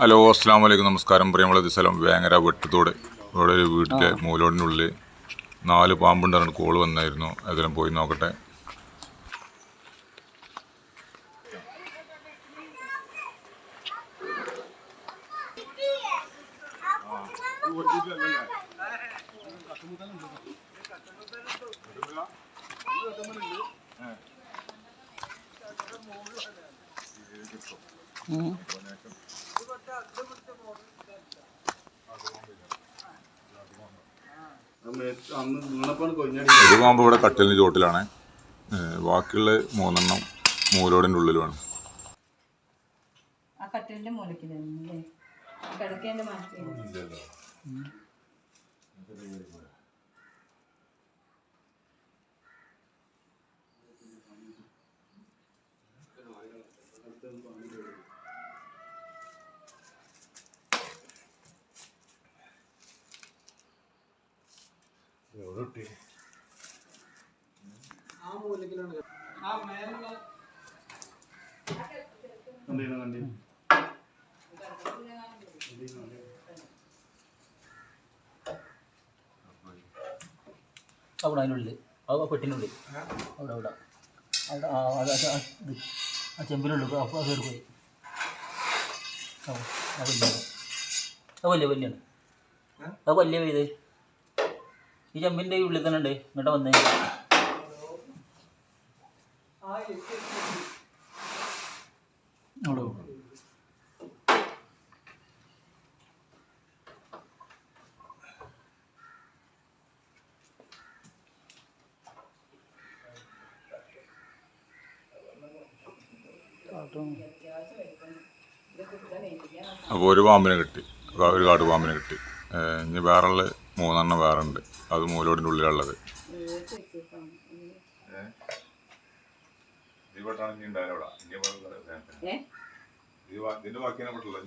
Hello അസ്സാം വലൈക്കും നമസ്കാരം. പ്രിയമുള്ള സ്ഥലം വേങ്ങര വെട്ടത്തോട് ഇവിടെ ഒരു വീട്ടിലെ മൂലോടിനുള്ളിൽ നാല് പാമ്പുണ്ടായിരുന്നു കോൾ വന്നായിരുന്നു. അതെല്ലാം പോയി നോക്കട്ടെ. ഒരു പാമ്പ് ഇവിടെ കട്ടിലിന് ചോട്ടിലാണ് ബാക്കിയുള്ള മൂന്നെണ്ണം മൂലോടിന്റെ ഉള്ളിലുമാണ്. ആ കട്ടിലിന്റെ മൂലയ്ക്ക് തന്നെ കിടക്കേണ്ട മാറ്റി കണ്ടീനു കണ്ടീനു അവിടെ അതിനുള്ളിൽ അത് ആ പെട്ടിനുള്ളിൽ അവിടെ അവിടെ. അവിടെ ആ അത് ആ ആ ചെമ്പിനുള്ളിൽ അപ്പോൾ അത് കയറി പോയി. ആ ആ വലിയ അത് വലിയ വലിയാണ് അത് വലിയ ഇത് ഈ ചെമ്പിന്റെ ഉള്ളിൽ തന്നെ ഉണ്ട്. ഇങ്ങോട്ട് വന്നേ. അപ്പോൾ ഒരു പാമ്പിനെ കിട്ടി. ഒരു കാട് പാമ്പിനെ കിട്ടി. ഇനി വേറെ മൂന്നെണ്ണം വേറെ ഉണ്ട്. അത് മൂലോടിന്റെ ഉള്ളിലുള്ളത്. ഏ? ഇതിന്റെ ബാക്കിയാണ് പെട്ടുള്ളത്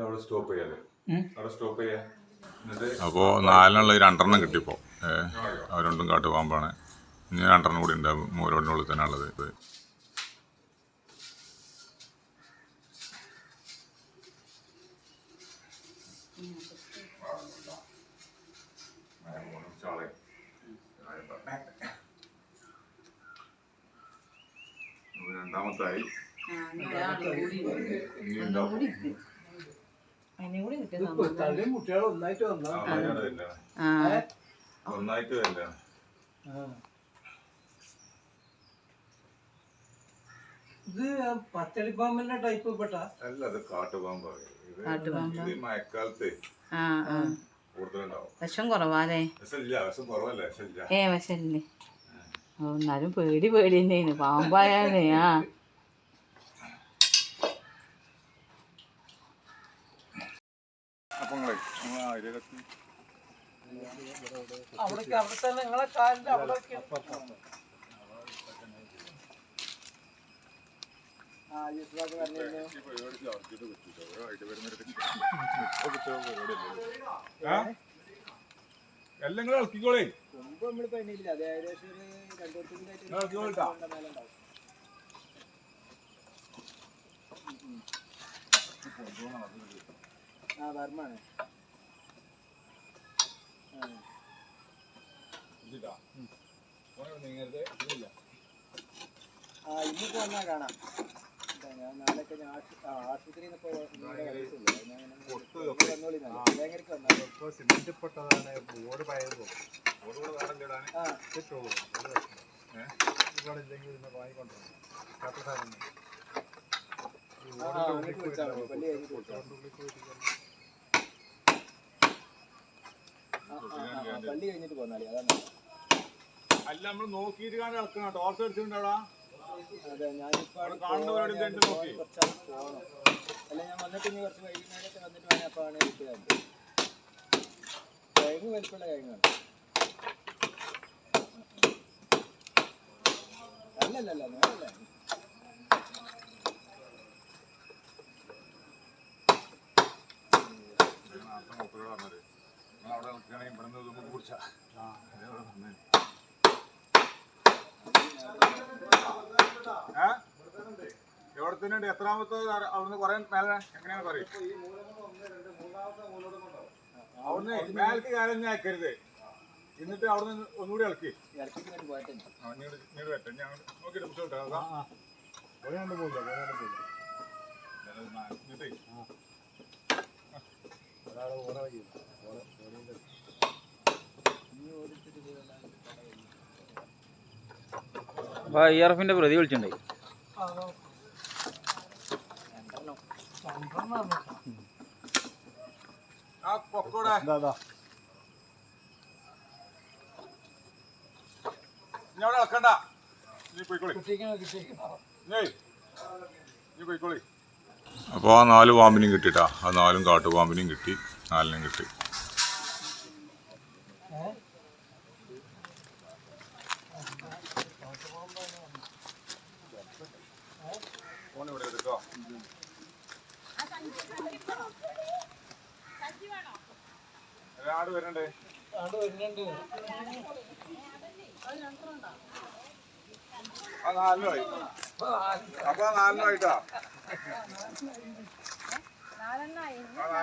അവിടെ സ്റ്റോപ്പ് ചെയ്യാ. അപ്പോൾ നാലിനുള്ള രണ്ടെണ്ണം കിട്ടിയപ്പോൾ ഏഹ് രണ്ടും കാട്ടുപാമ്പാണ് ഇനി രണ്ടെണ്ണം കൂടി ഉണ്ട് മൂരോടിനുള്ളിൽ ഉള്ളിൽ തന്നെ ഉള്ളത് ഇത് രണ്ടാമത്തായി ആ, ഇനി ഒരാളും കൂടി ഉണ്ട്. ഇനി ഒന്നും ഉണ്ടാവും കൂടി ഉണ്ട്. അതിനെ കൂടി കിട്ടിയ ഇപ്പൊ സമാധാനം. തള്ളിയും കുട്ടികളും ഒന്നായിട്ട് ഇത് ടൈപ്പ് പെട്ട? അല്ല അത് കാട്ടുപാമ്പാണ്. ഇത് മഴക്കാലത്ത് കൂടുതലുണ്ടാവും. വിഷം കുറവാലേ വിഷമില്ല വിഷം കുറവല്ലേ വിഷമില്ല ഏ വിഷല്ലേ ഓ എന്നാലും പേടി പേടി തന്നെയാണ്. പാമ്പായാലേ ആ. അവിടേക്ക് അവിടെ തന്നെ നിങ്ങളെ കാലിന്റെ അവിടെ എല്ലാം ഇളക്കിക്കോളേ. മുമ്പ് നമ്മൾ പണിയില്ല. അത് ഏകദേശം ആ വർമാണ് ആ ഇന്നിപ്പോ വന്നാ കാണാം. ഞാൻ നാളെയൊക്കെ ഞാൻ ആശുപത്രിയിൽ നിന്ന് വന്നോളി വിളിച്ചാൽ മതി. പള്ളി കഴിഞ്ഞിട്ട് അതാണ് അല്ല നമ്മൾ നോക്കിയിട്ട് കാണാൻ ഇളക്കണം ടോർച്ച് അടിച്ചിട്ടുണ്ടോടാ? അതെ ഞാനിപ്പോ? കുറച്ചാൾ പോകണം അല്ല ഞാൻ വന്നിട്ട് ഇനി കുറച്ച് വൈകുന്നേരമൊക്കെ വന്നിട്ട് വേണം അപ്പൊ ആണ് വലിപ്പമുള്ള കിഴങ്ങാണ് അല്ലല്ലല്ല നേരല്ല അവിടെ നിൽക്കുകയാണെങ്കിൽ ഇവിടെ നിന്ന് നമുക്ക് കുടിച്ചാ എവിടെ തന്നെ ഉണ്ട് എത്രാമത്തെ അവിടുന്ന് കുറെ മേലെ എങ്ങനെയാണ് പറയും അവിടുന്ന് മേലേക്ക് കാലം ഞാൻ അയക്കരുത് എന്നിട്ട് അവിടെ നിന്ന് ഒന്നുകൂടി ഇളക്കി എന്നിട്ടേ അപ്പോൾ ഐ ആർ എഫിന്റെ പ്രതി വിളിച്ചിട്ടുണ്ടായി ആ പൊക്കോടെ. ഇനി അവിടെ ഇളക്കണ്ട നീ പോയിക്കോളി. നീ പോയിക്കോളി. അപ്പോൾ ആ നാല് പാമ്പിനും കിട്ടിട്ടാ. ആ നാലും കാട്ടുപാമ്പിനും കിട്ടി നാലിനും കിട്ടി. ആട് വരുന്നുണ്ട് ആ നാലിനായി അപ്പൊ നാലിനായിട്ടാ അവിടെ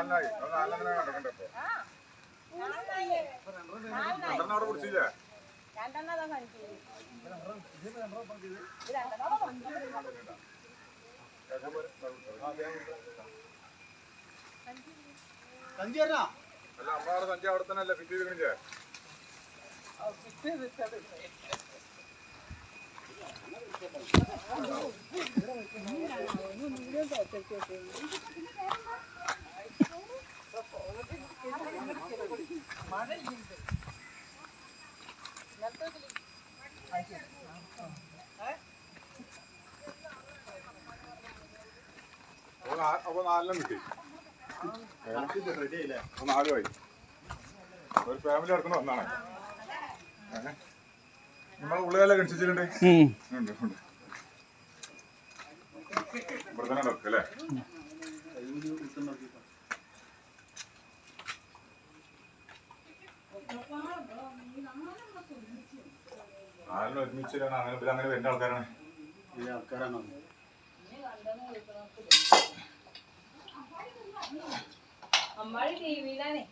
സഞ്ചേരാ അല്ല അമ്മ സഞ്ചി അവിടെ തന്നെ അല്ലേ ഫിറ്റ് നാ- അപ്പൊ നാലെണ്ണം കിട്ടി. ഒരു ഫാമിലി നടക്കുന്ന ഒന്നാണ്. നമ്മളെ ഉള്ളിലെല്ലാം കണിച്ചിട്ടുണ്ട് ഉണ്ട് ഉണ്ട്. ഇവിടെ തന്നെ നടക്കും അല്ലേ? നാലിന് ഒരുമിച്ചിട്ടാണ് അങ്ങനെ ഇവർ അങ്ങനെ വരുന്ന ആൾക്കാരാണ്. ഈ ആൾക്കാരാണോ? അമ്മാടി ടി വിയിലാണേ.